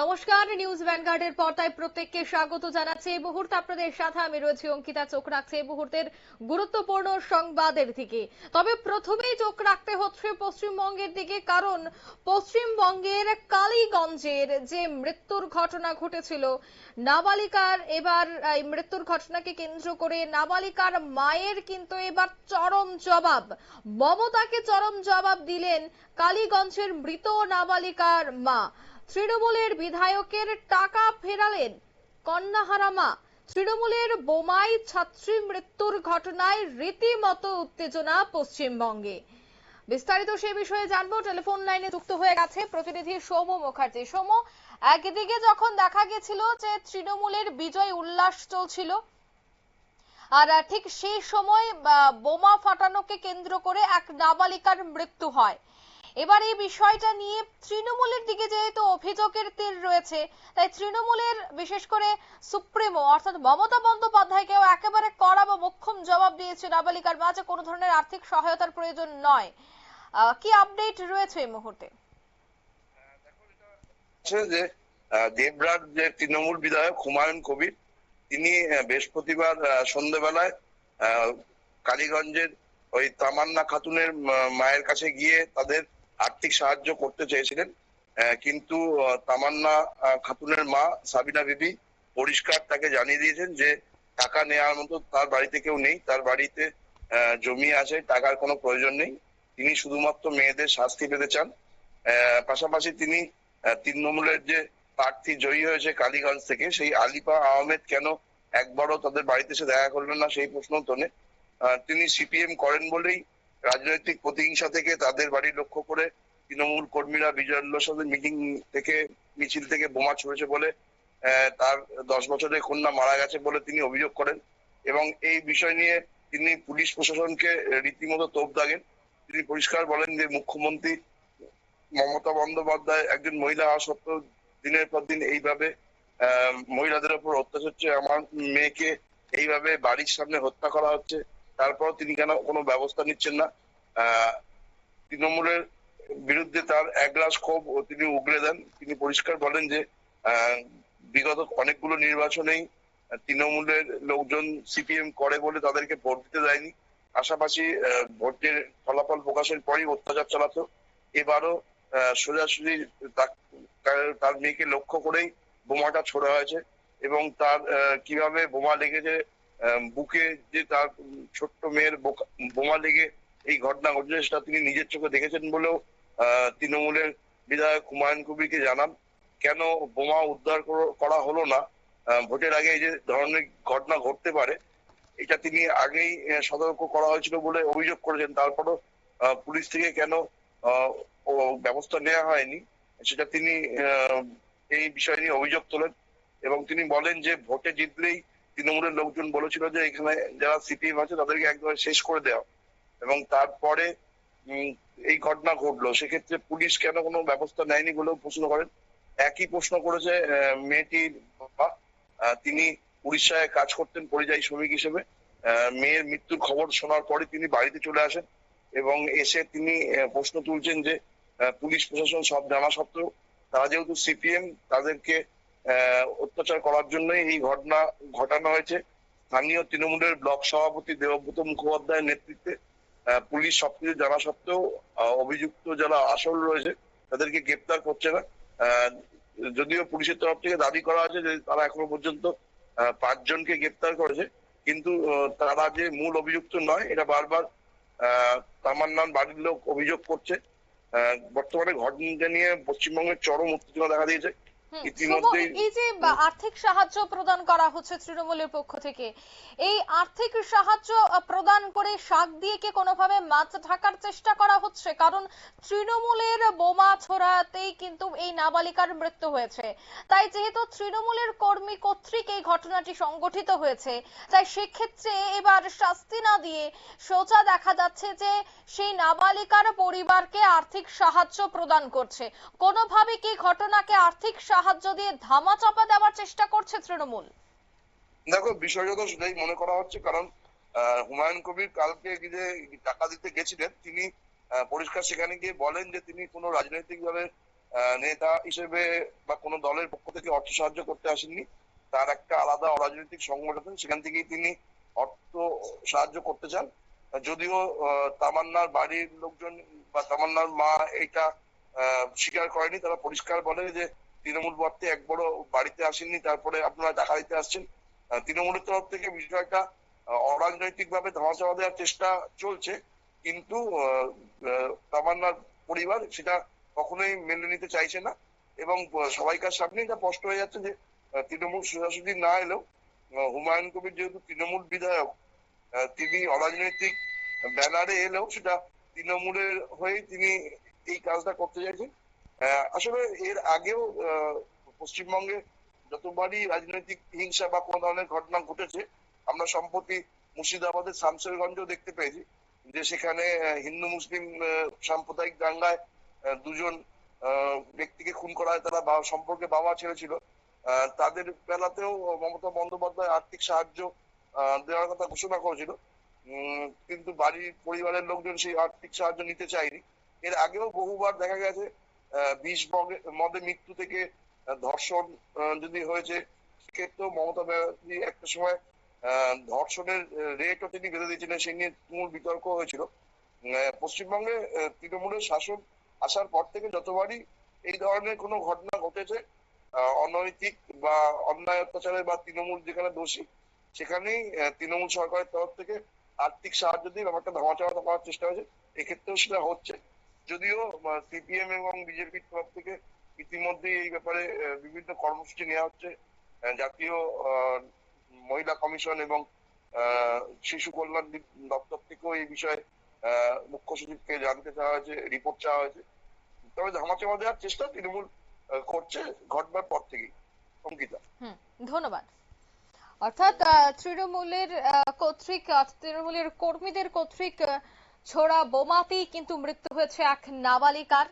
নমস্কার, নিউজ ভ্যানগার্ডের পর্দায় প্রত্যেককে স্বাগত জানাচ্ছি। এই মুহূর্তে আপনাদের সাথে আমি রয়েছি অঙ্কিতা, চোখ রাখছে এই মুহূর্তের গুরুত্বপূর্ণ সংবাদের দিকে। তবে প্রথমেই চোখ রাখতে হচ্ছে পশ্চিমবঙ্গের দিকে, কারণ পশ্চিমবঙ্গের কালীগঞ্জের যে মৃত্যুর ঘটনা ঘটেছিল, নাবালিকার এবার, এই মৃত্যুর ঘটনাকে কেন্দ্র করে নাবালিকার মায়ের কিন্তু এবার চরম জবাব। মমতাকে চরম জবাব দিলেন কালীগঞ্জের মৃত নাবালিকার মা। তৃণমূলের বিধায়কের টাকা ফেরালেন কন্যাহারা মা। তৃণমূলের বোমাই ছাত্রী মৃত্যুর ঘটনায় রীতিমতো উত্তেজনা পশ্চিমবঙ্গে। বিস্তারিত সে বিষয়ে জানব। টেলিফোন লাইনে যুক্ত হয়ে গেছে প্রতিনিধি সৌম মুখার্জি। সৌম একদিকে যখন দেখা গেছিল যে তৃণমূলের বিজয় উল্লাস চলছিল, আর ঠিক সেই সময় বোমা ফাটানোকে কেন্দ্র করে এক নাবালিকার মৃত্যু হয়। এবার এই বিষয়টা নিয়ে তৃণমূলের দিকে যেহেতু অভিযোগের তীর রয়েছে তাই তৃণমূলের বিশেষ করে সুপ্রিমো অর্থাৎ মমতা বন্দ্যোপাধ্যায়কেও একেবারে কড়া বা মোক্ষম জবাব দিয়েছে নাবালিকার মা যে কোনো ধরনের আর্থিক সহায়তার প্রয়োজন নয়। কি আপডেট রয়েছে এই মুহূর্তে? যে আহ, দেবরার যে তৃণমূল বিধায়ক হুমায়ুন কবির তিনি বৃহস্পতিবার সন্ধ্যেবেলায় কালীগঞ্জের ওই তামান্না খাতুনের মায়ের কাছে গিয়ে তাদের আর্থিক সাহায্য করতে চেয়েছিলেন। কিন্তু তামান্না খাতুনের মা সাবিনা বিবি পরিষ্কার তাকে জানিয়ে দিয়েছেন যে টাকা নেওয়ার মতো তার বাড়িতে কেউ নেই, তার বাড়িতে জমি আছে, টাকার কোনো প্রয়োজন নেই। তিনি শুধুমাত্র মেয়েদের শাস্তি পেতে চান। পাশাপাশি তিনি তৃণমূলের যে প্রার্থী জয়ী হয়েছে কালীগঞ্জ থেকে, সেই আলিফা আহমেদ কেন একবারও তাদের বাড়িতে এসে দেখা করলেন না সেই প্রশ্ন তোলে। তিনি সিপিএম করেন বলেই রাজনৈতিক প্রতিহিংসা থেকে তাদের বাড়ি লক্ষ্য করে তৃণমূল কর্মীরা বিজয় উল্লাসের মিটিং থেকে, মিছিল থেকে বোমা ছুড়েছে বলে তার দশ বছরের কন্যা মারা গেছে বলে তিনি অভিযোগ করেন এবং এই বিষয় নিয়ে তিনি পুলিশ প্রশাসনকে রীতিমতো তোপ দাগেন। তিনি পরিষ্কার বলেন যে মুখ্যমন্ত্রী মমতা বন্দ্যোপাধ্যায় একজন মহিলা হওয়া সত্ত্বেও দিনের পর দিন এইভাবে মহিলাদের উপর অত্যাচার হচ্ছে। আমার মেয়েকে এইভাবে বাড়ির সামনে হত্যা করা হচ্ছে। তারপর তিনি কেন কোনো ব্যবস্থা নিচ্ছেন না? তৃণমূলের বিরুদ্ধে তার এক গ্লাস ক্ষোভ তিনি উগড়ে দেন। তিনি পরিষ্কার বলেন যে বিগত অনেকগুলো নির্বাচনেই তৃণমূলের লোকজন সিপিএম করে বলে তাদেরকে ভোট দিতে দেয়নি। পাশাপাশি ভোটের ফলাফল প্রকাশের পরই অত্যাচার চালাতো এবারও সোজাসুজি তার- মেয়েকে লক্ষ্য করেই বোমাটা ছোড়া হয়েছে এবং তার কীভাবে বোমা লেগেছে বুকে যে তার ছোট্ট মেয়ের বোমা লেগে এই ঘটনা ঘটেছে, সেটা তিনি নিজের চোখে দেখেছেন বলেও তৃণমূলের বিধায়ক হুমায়ুন কবিরকে জানান। কেন বোমা উদ্ধার করা হলো না? ভোটের আগে এই যে ধরনের ঘটনা ঘটতে পারে, এটা তিনি আগেই সতর্ক করা হয়েছিল বলে অভিযোগ করেছেন। তারপরও পুলিশ থেকে কেন ব্যবস্থা নেওয়া হয়নি, সেটা তিনি এই বিষয় নিয়ে অভিযোগ তোলেন এবং তিনি বলেন যে ভোটে জিতলেই তৃণমূলের লোকজন বলেছিল যে এখানে যারা সিপিএম আছে তাদেরকে একদম শেষ করে দেওয়া। এবং তারপরে এই ঘটনা ঘটলো। সেক্ষেত্রে পুলিশ কেন কোনো ব্যবস্থা নেয়নি বলেও প্রশ্ন করেন। একই প্রশ্ন করেছে মেয়েটির বাবা। তিনি উড়িষ্যায় কাজ করতেন পরিযায়ী শ্রমিক হিসেবে। মেয়ের মৃত্যুর খবর শোনার পরে তিনি বাড়িতে চলে আসেন এবং এসে তিনি প্রশ্ন তুলছেন যে পুলিশ প্রশাসন সব জানা সত্ত্বেও তারা যেহেতু সিপিএম, তাদেরকে অত্যাচার করার জন্যই এই ঘটনা ঘটানো হয়েছে। স্থানীয় তৃণমূলের ব্লক সভাপতি দেবব্রত মুখোপাধ্যায়ের নেতৃত্বে পুলিশ সবকিছু জানা সত্ত্বেও অভিযুক্ত যারা আসল রয়েছে তাদেরকে গ্রেপ্তার করছে না। যদিও পুলিশের তরফ থেকে দাবি করা হয়েছে যে তারা এখনও পর্যন্ত পাঁচজনকে গ্রেপ্তার করেছে। কিন্তু তারা যে মূল অভিযুক্ত নয় এটা বারবার আহ, তামান্নার বাড়ির লোক অভিযোগ করছে। বর্তমানে ঘটনাটা নিয়ে পশ্চিমবঙ্গের চরম উত্তেজনা দেখা দিয়েছে। এই যে আর্থিক সাহায্য প্রদান করা হচ্ছে তৃণমূলের পক্ষ থেকে এই আর্থিক সাহায্য প্রদান করে শাক দিয়ে কি কোনোভাবে মাছ ঢাকার চেষ্টা করা হচ্ছে? কারণ তৃণমূলের বোমা ছোড়াতেই কিন্তু এই নাবালিকার মৃত্যু হয়েছে। তাই যেহেতু তৃণমূলের কর্মী কর্তৃক এই ঘটনাটি সংগঠিত হয়েছে তাই সেক্ষেত্রে এবার শাস্তি না দিয়ে সোজা দেখা যাচ্ছে যে সেই নাবালিকার পরিবারকে আর্থিক সাহায্য প্রদান করছে। কোনোভাবে কি ঘটনাকে আর্থিক সাহায্য দিয়ে ধামাচাপা দেওয়ার চেষ্টা করছে তৃণমূল। দেখো বিষয়টা তো সেটাই মনে করা হচ্ছে, কারণ হুমায়ুন কবির কালকে যে টাকা দিতে গেছিলেন, তিনি পরিষ্কার সেখানে গিয়ে বলেন যে তিনি কোনো রাজনৈতিক ভাবে নেতা হিসেবে বা কোনো দলের পক্ষ থেকে অর্থ সাহায্য করতে আসেননি। তার একটা আলাদা অরাজনৈতিক সংগঠন, সেখান থেকেই তিনি অর্থ সাহায্য করতে চান। যদিও তামান্নার বাড়ির লোকজন বা তামান্নার মা এটা স্বীকার করেনি, তারা পরিষ্কার বলে যে তৃণমূল পর্তে এক বড় বাড়িতে আসেননি, তারপরে আপনারা টাকা দিতে আসছেন। তৃণমূলের তরফ থেকে বিষয়টা অরাজনৈতিক ভাবে ধামাচাপা দেওয়ার চেষ্টা চলছে, কিন্তু তামান্নার পরিবার সেটা কখনোই মেনে নিতে চাইছে না এবং সবাইকার সামনেই এটা স্পষ্ট হয়ে যাচ্ছে যে তৃণমূল সোজাসুজি না এলেও হুমায়ুন কবির যেহেতু তৃণমূল বিধায়ক তিনি অরাজনৈতিক ব্যানারে এলেও সেটা তৃণমূলের হয়ে তিনি এই কাজটা করতে চাইছেন। আসলে এর আগেও পশ্চিমবঙ্গে যতবারই রাজনৈতিক হিংসা বা কোনো ধরনের ঘটনা ঘটেছে, আমরা সম্প্রতি মুর্শিদাবাদের শামসেরগঞ্জও দেখতে পেয়েছি যে সেখানে হিন্দু, মুসলিম সাম্প্রদায়িক দাঙ্গায় দুজন ব্যক্তিকে খুন করা হয়, তারা সম্পর্কে বাবা ছেলে ছিল। তাদের বেলাতেও মমতা বন্দ্যোপাধ্যায় আর্থিক সাহায্য দেওয়ার কথা ঘোষণা করেছিল। কিন্তু বাড়ির পরিবারের লোকজন সেই আর্থিক সাহায্য নিতে চায়নি। এর আগেও বহুবার দেখা গেছে বিষ মগে- মদে মৃত্যু থেকে ধর্ষণ যদি হয়েছে, সেক্ষেত্রেও মমতা ব্যানার্জি একটা সময় ধর্ষণের রেটও তিনি বেঁধে দিয়েছিলেন, সেই নিয়ে তুমুল বিতর্ক হয়েছিল। পশ্চিমবঙ্গে তৃণমূলের শাসন আসার পর থেকে যতবারই এই ধরনের কোনো ঘটনা ঘটেছে অনৈতিক বা অন্যায় অত্যাচারে বা তৃণমূল যেখানে দোষী, সেখানেই তৃণমূল সরকারের তরফ থেকে আর্থিক সাহায্য দিয়ে ব্যাপারটা ধামাচাপা করার চেষ্টা হয়েছে। এক্ষেত্রেও সেটা হচ্ছে। যদিও সিপিএম এবং বিজেপির তরফ থেকে ইতিমধ্যে এই ব্যাপারে বিভিন্ন কর্মসূচি নেওয়া হচ্ছে। জাতীয় মহিলা কমিশন এবং শিশু কল্যাণ দপ্তর থেকেও এই বিষয়ে মুখ্য সচিবকে জানতে চাওয়া হয়েছে, রিপোর্ট চাওয়া হয়েছে। তবে ধামাচাপা দেওয়ার চেষ্টা তৃণমূল করছে ঘটবার পর থেকেই। অঙ্কিতা। ধন্যবাদ। অর্থাৎ তৃণমূলের কর্তৃক, তৃণমূলের কর্মীদের কর্তৃক ছোড়া বোমাতেই কিন্তু মৃত্যু হয়েছে এক নাবালিকার।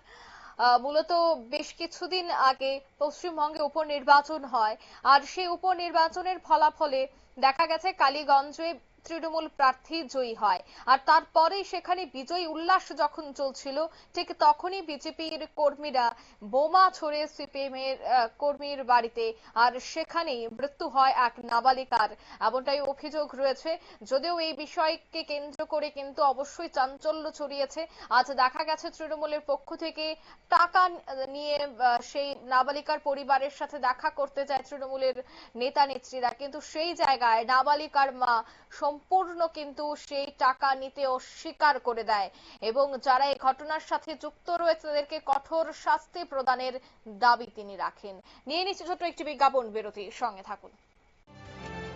মূলত বেশ কিছুদিন আগে পশ্চিমবঙ্গে উপনির্বাচন হয়। আর সেই উপনির্বাচনের ফলাফলে দেখা গেছে, কালীগঞ্জে তৃণমূল প্রার্থী জয়ী হয়। আর তারপরে সেখানে বিজয়ী উল্লাস যখন চলছিল, ঠিক তখনই বিজেপির কর্মীরা বোমা ছড়ে সিপিএম এর কর্মীর বাড়িতে, আর সেখানেই মৃত্যু হয় এক নাবালিকার। এমনটাই অভিযোগ রয়েছে। যদিও এই বিষয়কে কেন্দ্র করে কিন্তু অবশ্যই চাঞ্চল্য ছড়িয়েছে। আজ দেখা গেছে তৃণমূলের পক্ষ থেকে টাকা নিয়ে সেই নাবালিকার পরিবারের সাথে দেখা করতে যায় তৃণমূলের নেতা নেত্রীরা কিন্তু সেই জায়গায় নাবালিকার মা সম্পূর্ণ কিন্তু সেই টাকা নিতে অস্বীকার করে দেয় এবং যারা এই ঘটনার সাথে যুক্ত রয়েছে, তাদেরকে কঠোর শাস্তি প্রদানের দাবি তিনি রাখেন। নিয়ে নিচ্ছে ছোট্ট একটি বিজ্ঞাপন বিরতি সঙ্গে থাকুন।